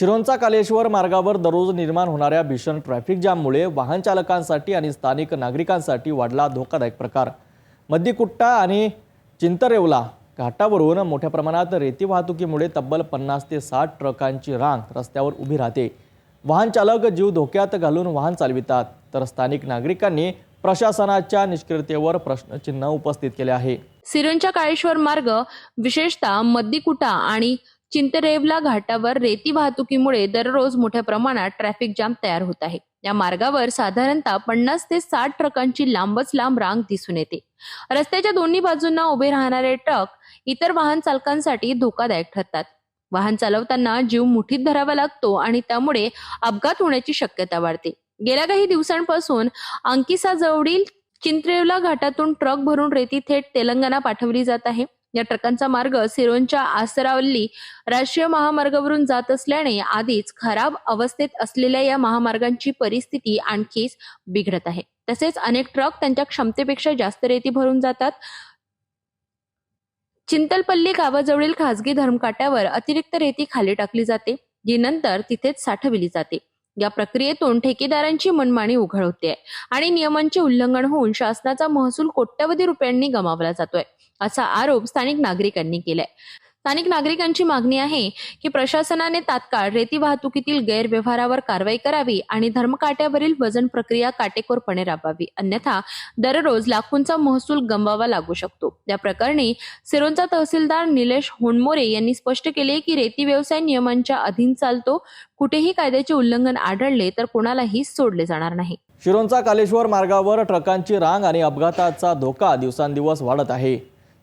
शिरोंचा कालेश्वर मार्गावर दररोज निर्माण होणाऱ्या भीषण ट्रॅफिक जाममुळे वाहन चालकांसाठी आणि स्थानिक नागरिकांसाठी वाढला धोकादायक प्रकार. मद्दीकुट्टा आणि चिंतरेवला घाटावरून मोठ्या प्रमाणात रेती वाहतुकीमुळे तब्बल पन्नास ते साठ ट्रकांची रांग रस्त्यावर उभी राहते. वाहन चालक जीव धोक्यात घालून वाहन चालवितात तर स्थानिक नागरिकांनी प्रशासनाच्या निष्क्रियतेवर प्रश्नचिन्ह उपस्थित केले आहे. सिरोंचा काळेश्वर मार्ग विशेषतः मद्दीकुटा आणि चिंतरेवला घाटावर रेती वाहतुकीमुळे दररोज मोठ्या प्रमाणात ट्रॅफिक जाम तयार होत आहे. या मार्गावर साधारणतः पन्नास ते साठ ट्रकांची लांबच लांब रांग दिसून येते. रस्त्याच्या दोन्ही बाजूंना उभे राहणारे ट्रक इतर वाहन चालकांसाठी धोकादायक ठरतात. वाहन चालवताना जीव मुठीत धरावा लागतो आणि त्यामुळे अपघात होण्याची शक्यता वाढते. गेल्या काही दिवसांपासून अंकिसा जवळील चिंत्रेवला घाटातून ट्रक भरून रेती थेट तेलंगणा पाठवली जात आहे. या ट्रकांचा मार्ग सिरोंच्या आसरावल्ली राष्ट्रीय महामार्गावरून जात असल्याने आधीच खराब अवस्थेत असलेल्या या महामार्गांची परिस्थिती आणखीच बिघडत आहे. तसेच अनेक ट्रक त्यांच्या क्षमतेपेक्षा जास्त रेती भरून जातात. चिंतलपल्ली गावाजवळील खासगी धर्मकाट्यावर अतिरिक्त रेती खाली टाकली जाते जी नंतर तिथेच साठविली जाते. या प्रक्रियेतून ठेकेदारांची मनमानी उघड होते आणि नियमांचे उल्लंघन होऊन शासनाचा महसूल कोट्यवधी रुपयांनी गमावला जातोय असा आरोप स्थानिक नागरिकांनी केलाय. स्थानिक नागरिकांची मागणी आहे की प्रशासनाने तात्काळ रेती वाहतुकीतील गैरव्यवहारावर कारवाई करावी आणि धर्मकाट्यावरील वजन प्रक्रिया काटेकोरपणे राबवावी अन्यथा दररोज लाखोंचा महसूल गमवावा लागू शकतो. या प्रकरणी सिरोंचा तहसीलदार निलेश होनमोरे यांनी स्पष्ट केले की रेती व्यवसाय नियमांच्या अधीन चालतो. कुठेही कायद्याचे उल्लंघन आढळले तर कोणालाही सोडले जाणार नाही. शिरोंचा कालेश्वर मार्गावर ट्रकांची रांग आणि अपघाताचा धोका दिवसांदिवस वाढत आहे.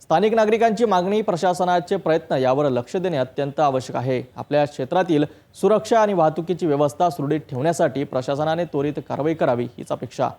स्थानिक नागरिकांची मागणी प्रशासनाचे प्रयत्न यावर लक्ष देणे अत्यंत आवश्यक आहे. आपल्या क्षेत्रातील सुरक्षा आणि वाहतुकीची व्यवस्था सुरळीत ठेवण्यासाठी प्रशासनाने त्वरित कारवाई करावी हीच अपेक्षा.